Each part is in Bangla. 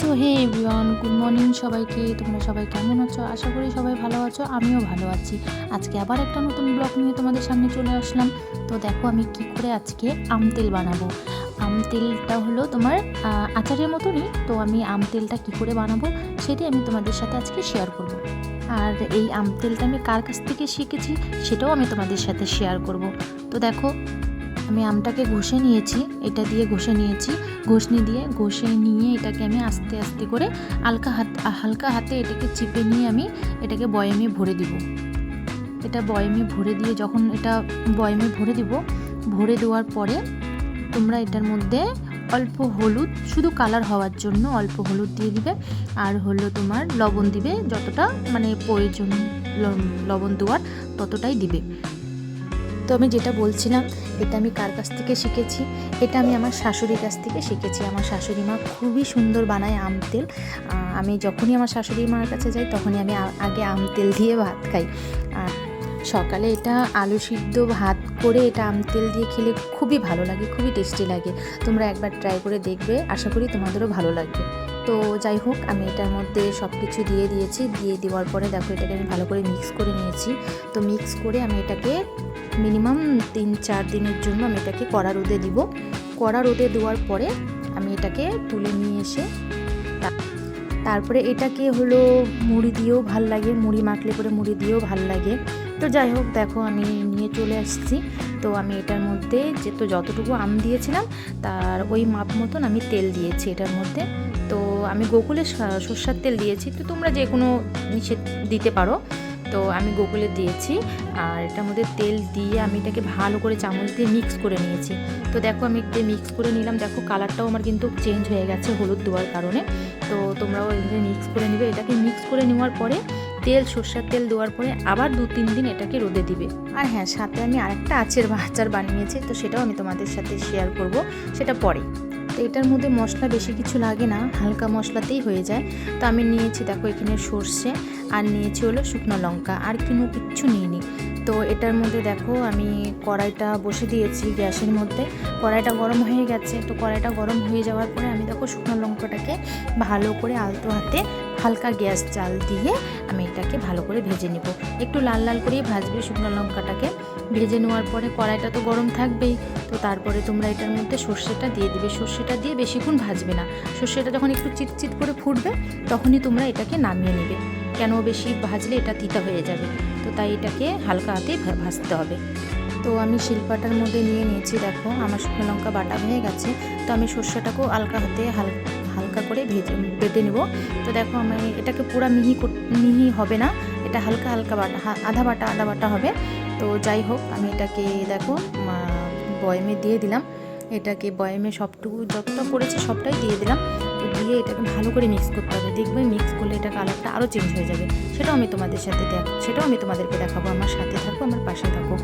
So hey everyone good morning সবাইকে। তোমরা সবাই কেমন আছো? আশা করি সবাই ভালো আছো, আমিও ভালো আছি। আজকে আবার একটা নতুন ব্লগ নিয়ে তোমাদের সামনে চলে আসলাম। তো দেখো আমি কি করে আজকে আম তেল বানাবো। আম তেলটা হলো তোমার আচারের মতনই। তো আমি আম তেলটা কী করে বানাবো সেটি আমি তোমাদের সাথে আজকে শেয়ার করব। আর এই আম তেলটা আমি কার কাছ থেকে শিখেছি সেটাও আমি তোমাদের সাথে শেয়ার করব। তো দেখো আমি আমটাকে ঘষে নিয়েছি, এটা দিয়ে ঘষে নিয়েছি। ঘষনি দিয়ে ঘষে নিয়ে এটাকে আমি আস্তে আস্তে করে হালকা হাত হালকা হাতে এটাকে চিপে নিয়ে আমি এটাকে বয়ামে ভরে দিব। এটা বয়ামে ভরে দিয়ে যখন এটা বয়ামে ভরে দিব, ভরে দেওয়ার পরে তোমরা এটার মধ্যে অল্প হলুদ, শুধু কালার হওয়ার জন্য অল্প হলুদ দিয়ে দিবে। আর হলো তোমার লবণ দিবে, যতটা মানে প্রয়োজন লবণ দেওয়ার ততটাই দিবে। তো আমি যেটা বলছিলাম, এটা আমি কার কাছ থেকে শিখেছি? এটা আমি আমার শাশুড়ির কাছ থেকে শিখেছি। আমার শাশুড়ি মা খুবই সুন্দর বানায় আম তেল। আমি যখনই আমার শাশুড়ি মার কাছে যাই, তখনই আমি আগে আম তেল দিয়ে ভাত খাই। সকালে এটা আলু সিদ্ধ ভাত করে এটা আম তেল দিয়ে খেলে খুবই ভালো লাগে, খুবই টেস্টি লাগে। তোমরা একবার ট্রাই করে দেখবে, আশা করি তোমাদেরও ভালো লাগবে। তো যাই হোক, আমি এটার মধ্যে সব কিছু দিয়ে দিয়েছি। দিয়ে দেওয়ার পরে দেখো, এটাকে আমি ভালো করে মিক্স করে নিয়েছি। তো মিক্স করে আমি এটাকে মিনিমাম তিন, চার দিনের জন্য আমি এটাকে কড়া রোদে দিব। কড়া রোদে দেওয়ার পরে আমি এটাকে তুলে নিয়ে এসে তারপরে এটাকে হলো মুড়ি দিয়েও ভালো লাগে, মুড়ি মাখলে করে মুড়ি দিয়েও ভালো লাগে। তো যাই হোক, দেখো আমি নিয়ে চলে আসছি। তো আমি এটার মধ্যে যে তো যতটুকু আম দিয়েছিলাম, তার ওই মাপ মতন আমি তেল দিয়েছি এটার মধ্যে। তো আমি গোকুলের সর্ষার তেল দিয়েছি। তো তোমরা যে কোনো দিতে পারো। তো আমি গোকুলে দিয়েছি, আর এটার মধ্যে তেল দিয়ে আমি এটাকে ভালো করে চামচ দিয়ে মিক্স করে নিয়েছি। তো দেখো আমি একটু মিক্স করে নিলাম, দেখো কালারটাও আমার কিন্তু চেঞ্জ হয়ে গেছে হলুদ দেওয়ার কারণে। তো তোমরাও মিক্স করে নেবে। এটাকে মিক্স করে নেওয়ার পরে তেল, সর্ষার তেল দেওয়ার পরে আবার দু তিন দিন এটাকে রোদে দিবে। আর হ্যাঁ সাথে আমি আরেকটা আচার আচার বানিয়েছি, তো সেটাও আমি তোমাদের সাথে শেয়ার করব, সেটা পরে। এটার মধ্যে মশলা বেশি কিছু লাগে না, হালকা মশলাতেই হয়ে যায়। তো আমি নিয়েছি, দেখো এখানে সর্ষে, আর নিয়েছি হলো শুকনো লঙ্কা, আর কোনো কিচ্ছু নিইনি। তো এটার মধ্যে দেখো আমি কড়াইটা বসে দিয়েছি গ্যাসের মধ্যে। কড়াইটা গরম হয়ে গেছে, তো কড়াইটা গরম হয়ে যাওয়ার পরে আমি দেখো শুকনো লঙ্কাটাকে ভালো করে আলতো হাতে হালকা গ্যাস জাল দিয়ে আমি এটাকে ভালো করে ভেজে নেব। একটু লাল লাল করেই ভাজবে শুকনো লঙ্কাটাকে। ভেজে নেওয়ার পরে কড়াইটা তো গরম থাকবেই। তো তারপরে তোমরা এটার মধ্যে সর্ষেটা দিয়ে দিবে। সর্ষেটা দিয়ে বেশিক্ষণ ভাজবে না। সর্ষেটা যখন একটু চিটচিট করে ফুটবে, তখনই তোমরা এটাকে নামিয়ে নেবে। কেন বেশি ভাজলে এটা তিতা হয়ে যাবে। তো তাই এটাকে হালকা হাতে ভাজতে হবে। তো আমি শিলপাটার মধ্যে নিয়ে নিয়েছি, দেখো, আমার শুকনো লঙ্কা বাটা হয়ে গেছে। তো আমি সর্ষেটাকেও হালকা হাতে হাল- হালকা করে ভেজে বেটে নেব। তো দেখো, আমি এটাকে পুরো মিহি মিহি হবে না। এটা হালকা হালকা বাটা আধা বাটা আধা বাটা হবে। তো যাই হোক, আমি এটাকে, দেখো বয়মে দিয়ে দিলাম। এটাকে বয়মে সবটুকু যতটা পড়েছে সবটাই দিয়ে দিলাম। তো দিয়ে এটাকে ভালো করে মিক্স করতে হবে। দেখবে মিক্স করলে এটা কালারটা আরও চেঞ্জ হয়ে যাবে। সেটাও আমি তোমাদের সাথে দেখ, সেটাও আমি তোমাদেরকে দেখাবো। আমার সাথে থাকো, আমার পাশে থাকো।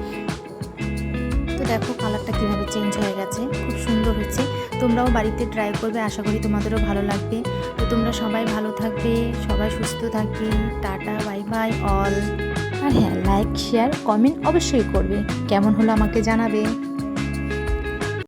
তো দেখো কালারটা কীভাবে চেঞ্জ হয়ে গেছে। খুব সুন্দর হচ্ছে তোমরাও বাড়িতে ট্রাই করবে, আশা করি তোমাদেরও ভালো লাগবে। তো তোমরা সবাই ভালো থাকবে, সবাই সুস্থ থাকবে। টাটা বাই বাই অল আর হ্যাঁ লাইক শেয়ার কমেন্ট অবশ্যই করবে। কেমন হলো আমাকে জানাবে?